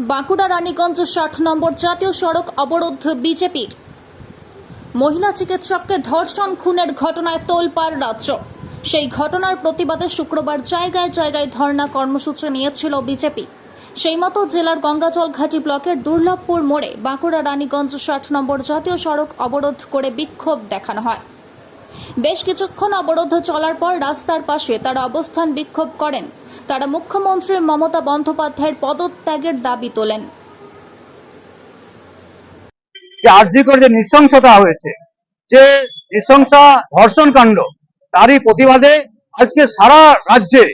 বাঁকুড়া রানীগঞ্জ ষাট নম্বর জাতীয় সড়ক অবরোধ বিজেপির। মহিলা চিকিৎসককে ধর্ষণ খুনের ঘটনায় তোলপাড় রাজ্য। সেই ঘটনার প্রতিবাদে শুক্রবার জায়গায় জায়গায় ধর্ণা কর্মসূচি নিয়েছিল বিজেপি। সেই মতো জেলার গঙ্গাজল ঘাটি ব্লকের দুর্লভপুর মোড়ে বাঁকুড়া রানীগঞ্জ ষাট নম্বর জাতীয় সড়ক অবরোধ করে বিক্ষোভ দেখানো হয়। বেশ কিছুক্ষণ অবরোধ চলার পর রাস্তার পাশে তারা অবস্থান বিক্ষোভ করেন। তারা মুখ্যমন্ত্রী মমতা বন্দ্যোপাধ্যায়ের পদত্যাগের দাবি তোলেন। যে নৃশংসতা হয়েছে, যে নৃশংসা ধর্ষণ কাণ্ড, তারই প্রতিবাদে আজকে সারা রাজ্যে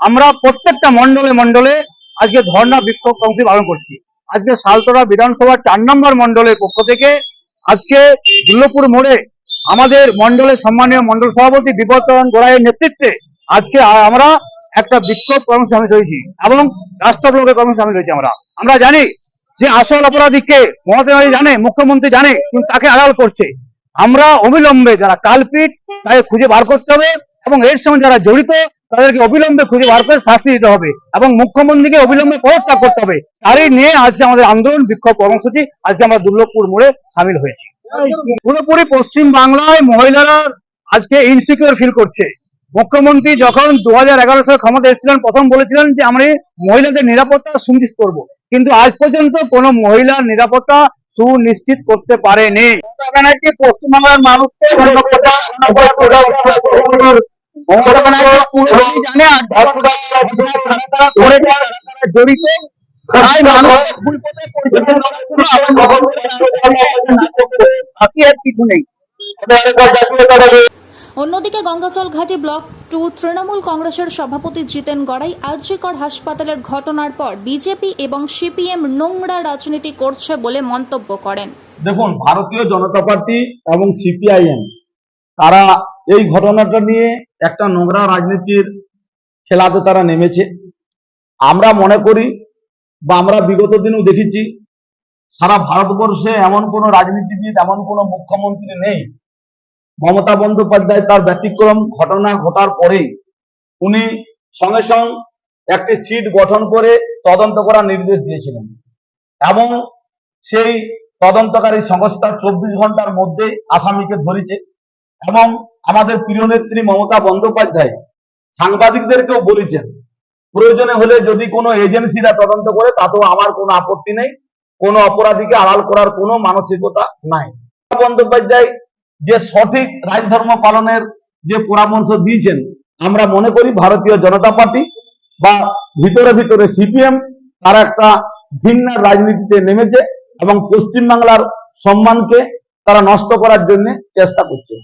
আমরা প্রত্যেকটা মন্ডলে মন্ডলে আজকে ধর্ণা বিক্ষোভ কর্মসূচি পালন করছি। আজকে সালতোরা বিধানসভার চার নম্বর মন্ডলের পক্ষ থেকে আজকে দুর্লভপুর মোড়ে আমাদের মন্ডলের সম্মানীয় মন্ডল সভাপতি বিবর্তন গোড়াইয়ের নেতৃত্বে আজকে আমরা একটা বিক্ষোভ কর্মসূচি সামিল হয়েছি এবং রাষ্ট্রব্লকের কর্মসূচি সামিল হয়েছি আমরা। আমরা জানি যে আসল অপরাধীকে মমতা ব্যানার্জি জানে, মুখ্যমন্ত্রী জানে, কিন্তু তাকে আড়াল করছে। আমরা অবিলম্বে যারা কালপিট তাদের খুঁজে বার করতে হবে এবং এর সঙ্গে যারা জড়িত, তাদেরকে অবিলম্বে খুঁজে বার করে শাস্তি দিতে হবে এবং মুখ্যমন্ত্রীকে অবিলম্বে পদত্যাগ করতে হবে। তারই নিয়ে আজকে আমাদের আন্দোলন, বিক্ষোভ কর্মসূচি, আজকে আমরা দুর্লভপুর মোড়ে সামিল হয়েছি। পুরোপুরি পশ্চিম বাংলায় মহিলারা আজকে ইনসিকিউর ফিল করছে। মুখ্যমন্ত্রী যখন দু সালে ক্ষমতা এসেছিলেন, প্রথম বলেছিলেন যে আমরা মহিলাদের নিরাপত্তা সুনিশ্চিত করব। কিন্তু আজ পর্যন্ত কোন মহিলার নিরাপত্তা সুনিশ্চিত করতে পারেনি। পশ্চিমবাংলার মানুষকে জড়িত। কিছু নেই। অন্যদিকে গঙ্গাচল ঘাটি ব্লক টু তৃণমূল কংগ্রেসের সভাপতি জিতেন গড়াই আরজিকর হাসপাতালের ঘটনার পর বিজেপি এবং সিপিএম নোংরা রাজনীতি করছে বলে মন্তব্য করেন। দেখুন, ভারতীয় জনতা পার্টি এবং সিপিআইএম, তারা এই ঘটনাটা নিয়ে একটা নোংরা রাজনীতির খেলাতে তারা নেমেছে। আমরা মনে করি বা আমরা বিগত দিনেও দেখেছি, সারা ভারতবর্ষে এমন কোনো রাজনীতিবিদ, এমন কোনো মুখ্যমন্ত্রী নেই মমতা বন্দ্যোপাধ্যায় তার ব্যতিক্রম ঘটনা ঘটার পরেই উনি সঙ্গে সঙ্গে একটি সিট গঠন করে তদন্ত করার নির্দেশ দিয়েছিলেন। এবং সেই তদন্তকারী সংস্থা চব্বিশ ঘণ্টার মধ্যে আসামিকে ধরেছে এবং আমাদের প্রিয় নেত্রী মমতা বন্দ্যোপাধ্যায় সাংবাদিকদেরকেও বলেছেন, প্রয়োজনে হলে যদি কোনো এজেন্সিরা তদন্ত করে তাতেও আমার কোনো আপত্তি নেই, কোনো অপরাধীকে আড়াল করার কোনো মানসিকতা নাই। বন্দ্যোপাধ্যায় যে সঠিক রাজধর্ম পালনের যে পরামর্শ দিয়েছেন, আমরা মনে করি ভারতীয় জনতা পার্টি বা ভিতরে ভিতরে সিপিএম, তারা একটা ভিন্ন রাজনীতিতে নেমেছে এবং পশ্চিমবাংলার সম্মানকে তারা নষ্ট করার জন্য চেষ্টা করছে।